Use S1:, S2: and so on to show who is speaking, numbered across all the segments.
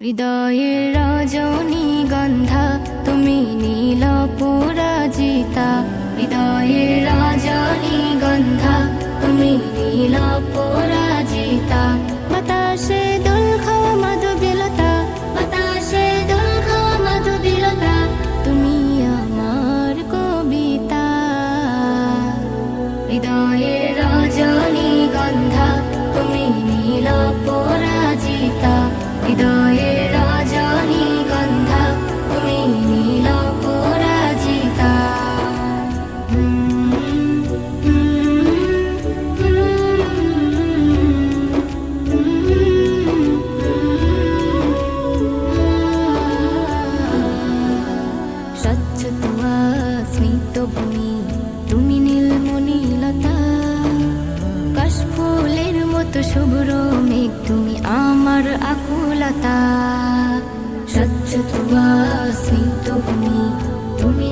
S1: হৃদয়ের রজনী গন্ধা তুমি নীল হৃদয়ের শুভ্র মেঘ, তুমি আমার আকুলতা। স্বচ্ছ ভূমি, তুমি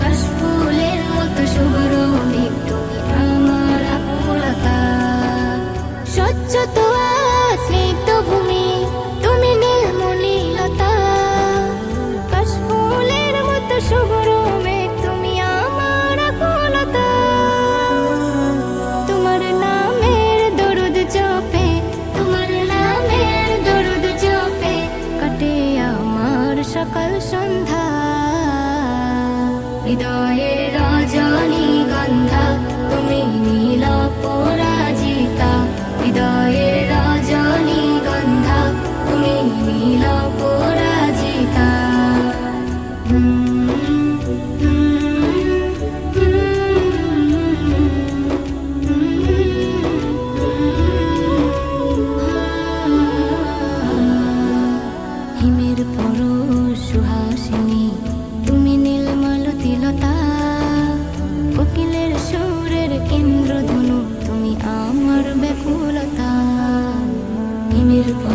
S1: কাশফুলের মতো শুভ্র মেঘ, তুমি আমার আকুলতা। স্বচ্ছ তুয়া তুমি কাশফুলের মতো সকাল সন্ধ্যা